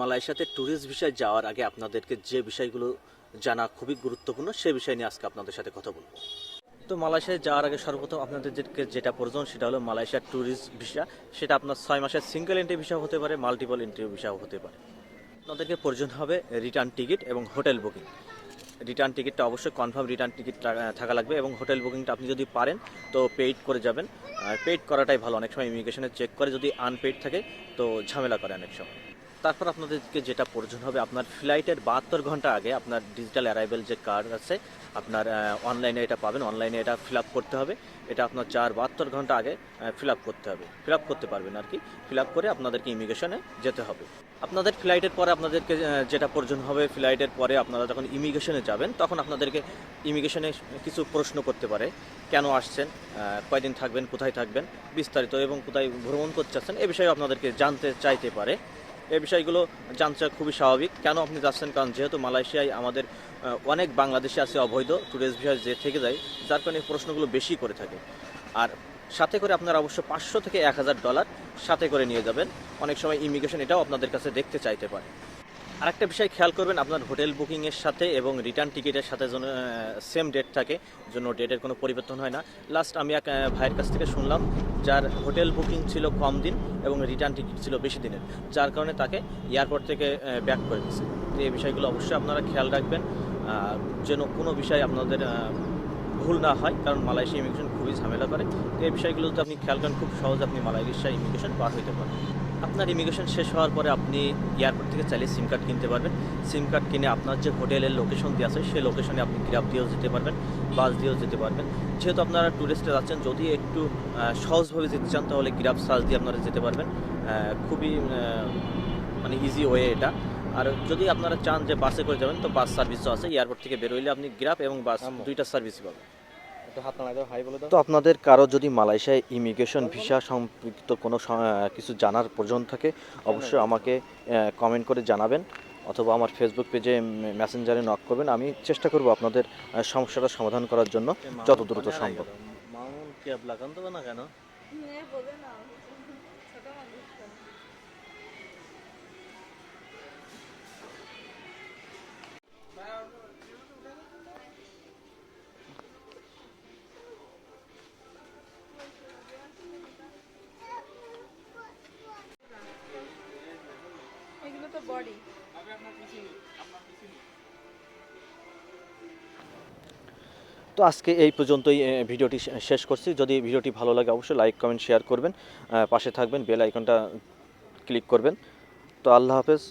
মালয়েশিয়াতে ট্যুরিস্ট ভিসায় যাওয়ার আগে আপনাদেরকে যে বিষয়গুলো জানা খুবই গুরুত্বপূর্ণ, সে বিষয় নিয়ে আজকে আপনাদের সাথে কথা বলব। তো মালয়েশিয়ায় যাওয়ার আগে সর্বপ্রথম আপনাদেরকে যেটা প্রয়োজন সেটা হলো মালয়েশিয়ার ট্যুরিস্ট ভিসা সেটা আপনার ছয় মাসের সিঙ্গেল এন্ট্রি ভিসা হতে পারে মাল্টিপল এন্ট্রি ভিসাও হতে পারে। আপনাদেরকে প্রয়োজন হবে রিটার্ন টিকিট এবং হোটেল বুকিং রিটার্ন টিকিটটা অবশ্যই কনফার্ম রিটার্ন টিকিট থাকা লাগবে এবং হোটেল বুকিংটা আপনি যদি পারেন, তো পেইড করে যাবেন। পেইড করাটাই ভালো, অনেক সময় ইমিগ্রেশনে চেক করে যদি আনপেইড থাকে, তো ঝামেলা করে অনেক সময়। তারপর আপনাদেরকে যেটা প্রয়োজন হবে, আপনার ফ্লাইটের বাহাত্তর ঘণ্টা আগে আপনার ডিজিটাল অ্যারাইভেল যে কার্ড আছে, আপনার অনলাইনে এটা পাবেন। অনলাইনে এটা ফিল করতে হবে। এটা আপনার চার বাহাত্তর ঘণ্টা আগে ফিল করতে হবে। ফিল করতে পারবেন আর কি। ফিল করে আপনাদেরকে ইমিগ্রেশনে যেতে হবে। আপনাদের ফ্লাইটের পরে আপনাদেরকে যেটা প্রয়োজন হবে ফ্লাইটের পরে আপনারা যখন ইমিগ্রেশনে যাবেন, তখন আপনাদেরকে ইমিগ্রেশনে কিছু প্রশ্ন করতে পারে। কেন আসছেন? কয়দিন থাকবেন? কোথায় থাকবেন? বিস্তারিত এবং কোথায় ভ্রমণ করতে চাচ্ছেন? এ বিষয়ে আপনাদেরকে জানতে চাইতে পারে। এই বিষয়গুলো জানতে খুবই স্বাভাবিক। কেন আপনি যাচ্ছেন? কারণ যেহেতু মালয়েশিয়ায় আমাদের অনেক বাংলাদেশি আছে অবৈধ ট্যুরিস্ট ভিসা যে থেকে যায়, যার কারণে প্রশ্নগুলো বেশি করে থাকে। আর সাথে করে আপনারা অবশ্য পাঁচশো থেকে এক হাজার ডলার সাথে করে নিয়ে যাবেন। অনেক সময় ইমিগ্রেশন এটাও আপনাদের কাছে দেখতে চাইতে পারে। আরেকটা বিষয় খেয়াল করবেন, আপনার হোটেল বুকিংয়ের সাথে এবং রিটার্ন টিকিটের সাথে যেন সেম ডেট থাকে জন্য ডেটের কোনো পরিবর্তন হয় না। লাস্ট আমি এক ভাইয়ের কাছ থেকে শুনলাম, যার হোটেল বুকিং ছিল কম দিন এবং রিটার্ন টিকিট ছিল বেশি দিনের, যার কারণে তাকে এয়ারপোর্ট থেকে ব্যাক করে দিচ্ছে তো এই বিষয়গুলো অবশ্যই আপনারা খেয়াল রাখবেন যেন কোনো বিষয় আপনাদের ভুল না হয়, কারণ মালয়েশিয়া ইমিগ্রেশন খুবই ঝামেলা করে। তো এই বিষয়গুলো যদি আপনি খেয়াল করেন, খুব সহজে আপনি মালয়েশিয়া ইমিগ্রেশন পার হইতে পারেন আপনার ইমিগ্রেশন শেষ হওয়ার পরে আপনি এয়ারপোর্ট থেকে চাইলে সিম কার্ড কিনতে পারবেন। সিম কার্ড কিনে আপনার যে হোটেলের লোকেশন দিয়ে আছে সেই লোকেশনে আপনি গ্রাফ দিয়েও যেতে পারবেন বাস দিয়েও যেতে পারবেন। যেহেতু আপনারা ট্যুরিস্টে যাচ্ছেন যদি একটু সহজভাবে যেতে চান তাহলে গ্রাফ সার্চ দিয়ে আপনারা যেতে পারবেন। খুবই মানে ইজি ওয়ে এটা। আর যদি আপনারা চান যে বাসে করে যাবেন তো বাস সার্ভিসও আছে। এয়ারপোর্ট থেকে বেরোইলে আপনি গ্রাফ এবং বাস দুইটা সার্ভিসই পাবেন। তো আপনাদের কারও যদি মালয়েশিয়ায় ইমিগ্রেশন ভিসা সম্পর্কিত কোনো কিছু জানার প্রয়োজন থাকে অবশ্যই আমাকে কমেন্ট করে জানাবেন অথবা আমার ফেসবুক পেজে মেসেঞ্জারে নক করবেন। আমি চেষ্টা করব আপনাদের সমস্যাটা সমাধান করার জন্য যত দ্রুত সম্ভব। মামুন ক্যাব লাগান কেন? ছোট মানুষ তো। বডি তো আজকে এই পর্যন্তই ভিডিওটি শেষ করছি। যদি ভিডিওটি ভালো লাগে অবশ্যই লাইক কমেন্ট শেয়ার করবেন। আহ, পাশে থাকবেন বেল আইকনটা ক্লিক করবেন। তো আল্লাহ হাফেজ।